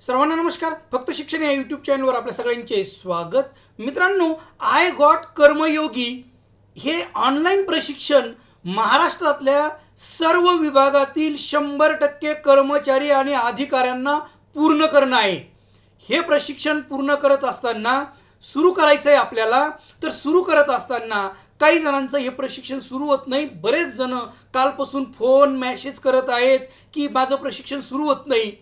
सर्वांना नमस्कार. फक्त शिक्षण या यूट्यूब चॅनलवर आपल्या सगळ्यांचे स्वागत. मित्रांनो आय गॉट कर्मयोगी हे ऑनलाईन प्रशिक्षण महाराष्ट्रातल्या सर्व विभागातील शंभर टक्के कर्मचारी आणि अधिकाऱ्यांना पूर्ण करणं आहे. हे प्रशिक्षण पूर्ण करत असताना सुरू करायचं आहे आपल्याला. तर सुरू करत असताना काही जणांचं हे प्रशिक्षण सुरू होत नाही. बरेच जण कालपासून फोन मॅसेज करत आहेत की माझं प्रशिक्षण सुरू होत नाही.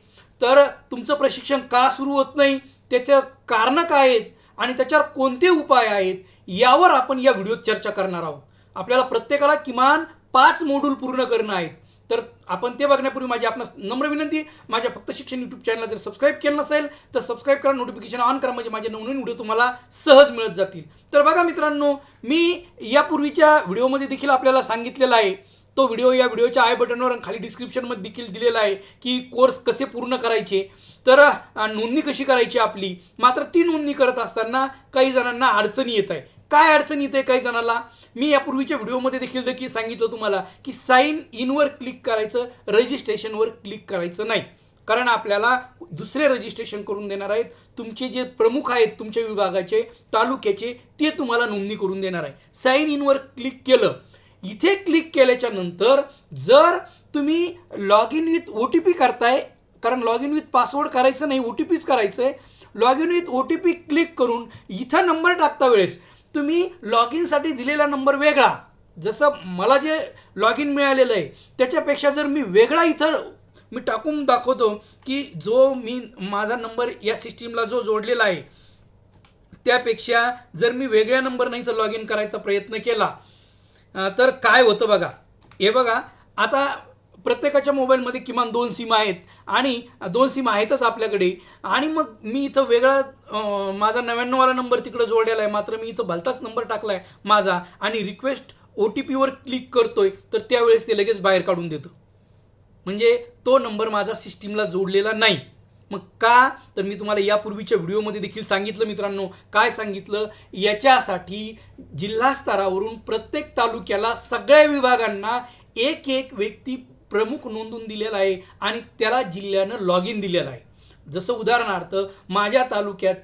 तर तुमचं प्रशिक्षण का सुरू होत नाही? त्याच्या कारणं काय आहेत? आणि त्याच्यावर कोणते उपाय आहेत? यावर आपण या व्हिडिओत चर्चा करणार आहोत. आपल्याला प्रत्येकाला किमान पाच मोड्यूल पूर्ण करणं आहेत. तर आपण ते बघण्यापूर्वी माझी आपणास नम्र विनंती माझ्या फक्त शिक्षण यूट्यूब चॅनलला जर सबस्क्राईब केलं नसेल तर सबस्क्राईब करा नोटिफिकेशन ऑन करा म्हणजे माझे नवनवीन व्हिडिओ तुम्हाला सहज मिळत जातील. तर बघा मित्रांनो मी यापूर्वीच्या व्हिडिओमध्ये देखील आपल्याला सांगितलेलं आहे तो व्हिडिओ या व्हिडिओच्या आय बटनवर खाली डिस्क्रिप्शनमध्ये देखील दिलेला आहे की कोर्स कसे पूर्ण करायचे. तर नोंदणी कशी करायची आपली? मात्र ती नोंदणी करत असताना काही जणांना अडचणी येत आहे. काय अडचण येते काही जणांना मी यापूर्वीच्या व्हिडिओमध्ये देखील देखील सांगितलं तुम्हाला की साईन इनवर क्लिक करायचं रजिस्ट्रेशनवर क्लिक करायचं नाही. कारण आपल्याला दुसरे रजिस्ट्रेशन करून देणार आहेत. तुमचे जे प्रमुख आहेत तुमच्या विभागाचे तालुक्याचे ते तुम्हाला नोंदणी करून देणार आहे. साईन इनवर क्लिक केलं इथे क्लिक केल्याच्यानंतर जर तुम्ही log in with O T P करताय कारण लॉग इन विथ पासवर्ड करायचं नाही ओ टी पीच करायचं आहे log in with O T P click करून इथं नंबर टाकता वेळेस तुम्ही लॉग इनसाठी दिलेला नंबर वेगळा. जसं मला जे लॉग इन मिळालेलं आहे त्याच्यापेक्षा जर मी वेगळा इथं मी टाकून दाखवतो की जो मी माझा नंबर या सिस्टीमला जो जोडलेला आहे त्यापेक्षा जर मी वेगळ्या नंबर नाही तर लॉग इन करायचा प्रयत्न केला तर काय होतं बघा? हे बघा आता प्रत्येकाच्या मोबाईलमध्ये किमान दोन सिम आहेत आणि दोन सिम आहेतच आपल्याकडे. आणि मग मी इथं वेगळा माझा नव्याण्णववाला नंबर तिकडं जोडलेला आहे. मात्र मी इथं भलताच नंबर टाकला आहे माझा आणि रिक्वेस्ट ओ टी पीवर क्लिक करतोय तर त्यावेळेस ते लगेच बाहेर काढून देतं. म्हणजे तो नंबर माझा सिस्टीमला जोडलेला नाही. मग का? तर मी तुम्हाला यापूर्वीच्या व्हिडिओमध्ये देखील सांगितलं मित्रांनो. काय सांगितलं? याच्यासाठी जिल्हा स्तरावरून प्रत्येक तालुक्याला सगळ्या विभागांना एक एक व्यक्ती प्रमुख नोंदून दिलेला आहे आणि त्याला जिल्ह्यानं लॉग इन दिलेलं आहे. जसं उदाहरणार्थ माझ्या तालुक्यात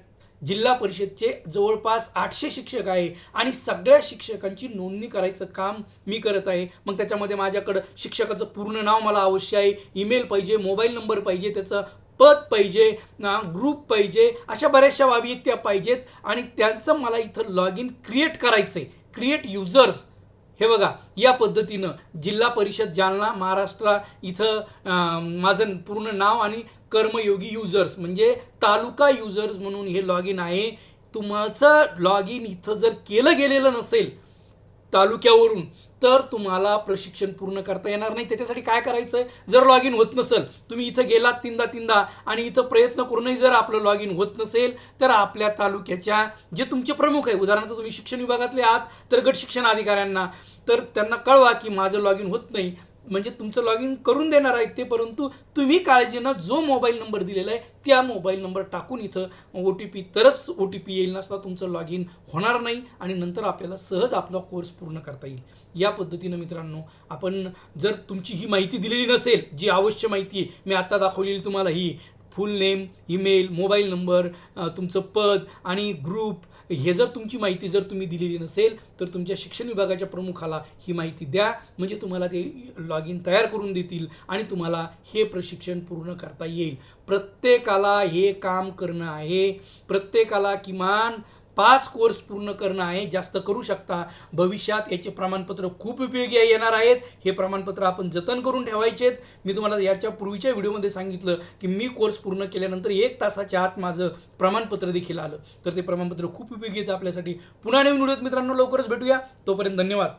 जिल्हा परिषदचे जवळपास आठशे शिक्षक आहे आणि सगळ्या शिक्षकांची नोंदणी करायचं काम मी करत आहे. मग त्याच्यामध्ये माझ्याकडं शिक्षकाचं पूर्ण नाव मला अवश्य आहे. ईमेल पाहिजे मोबाईल नंबर पाहिजे त्याचं पद पाहिजे ना ग्रुप पाहिजे अशा बऱ्याचशा बाबी आहेत त्या पाहिजेत. आणि त्यांचं मला इथं लॉग इन क्रिएट करायचं आहे क्रिएट युजर्स हे बघा या पद्धतीनं जिल्हा परिषद जालना महाराष्ट्र इथं माझं पूर्ण नाव आणि कर्मयोगी युजर्स म्हणजे तालुका युजर्स म्हणून हे लॉग इन आहे. तुमचं लॉग इन इथं जर केलं गेलेलं नसेल तालुक्यावरून तर तुम्हाला प्रशिक्षण पूर्ण करता येणार नाही. त्याच्यासाठी काय करायचं? आहे जर लॉग इन होत नसेल तुम्ही इथं गेलात तीनदा तीनदा आणि इथं प्रयत्न करूनही जर आपलं लॉग इन होत नसेल तर आपल्या तालुक्याच्या जे तुमचे प्रमुख आहे उदाहरणार्थ तुम्ही शिक्षण विभागातले आहात तर गट शिक्षण अधिकाऱ्यांना तर त्यांना कळवा की माझं लॉग इन होत नाही. म्हणजे तुमचं लॉग इन करून देणार आहेत ते परंतु तुम्ही काळजीनं जो मोबाईल नंबर दिलेला आहे त्या मोबाईल नंबर टाकून इथं ओ टी पी तरच ओ टी पी येईल नसता तुमचं लॉग इन होणार नाही आणि नंतर आपल्याला सहज आपला कोर्स पूर्ण करता येईल. या पद्धतीनं मित्रांनो आपण जर तुमची ही माहिती दिलेली नसेल जी आवश्यक माहिती आहे मी आत्ता दाखवलेली तुम्हाला ही full name email mobile number तुमचं पद आणि ग्रुप हे जर तुमची माहिती जर तुम्ही दिलेली नसेल तर तुमच्या शिक्षण विभागाच्या प्रमुखाला ही माहिती द्या. म्हणजे तुम्हाला ते लॉग इन तयार करून देतील आणि तुम्हाला हे प्रशिक्षण पूर्ण करता येईल. प्रत्येकाला हे काम करणं आहे. प्रत्येकाला किमान पाच कोर्स पूर्ण करणं आहे जास्त करू शकता. भविष्यात याचे प्रमाणपत्र खूप उपयोगी आहे- येणार आहेत. हे प्रमाणपत्र आपण जतन करून ठेवायचे आहेत मी तुम्हाला याच्या पूर्वीच्या व्हिडिओमध्ये सांगितलं की मी कोर्स पूर्ण केल्यानंतर एक तासाच्या आत माझं प्रमाणपत्र देखील आलं. तर ते प्रमाणपत्र खूप उपयोगी येतं आपल्यासाठी. पुन्हा नवीन व्हिडिओत मित्रांनो लवकरच भेटूया. तोपर्यंत धन्यवाद.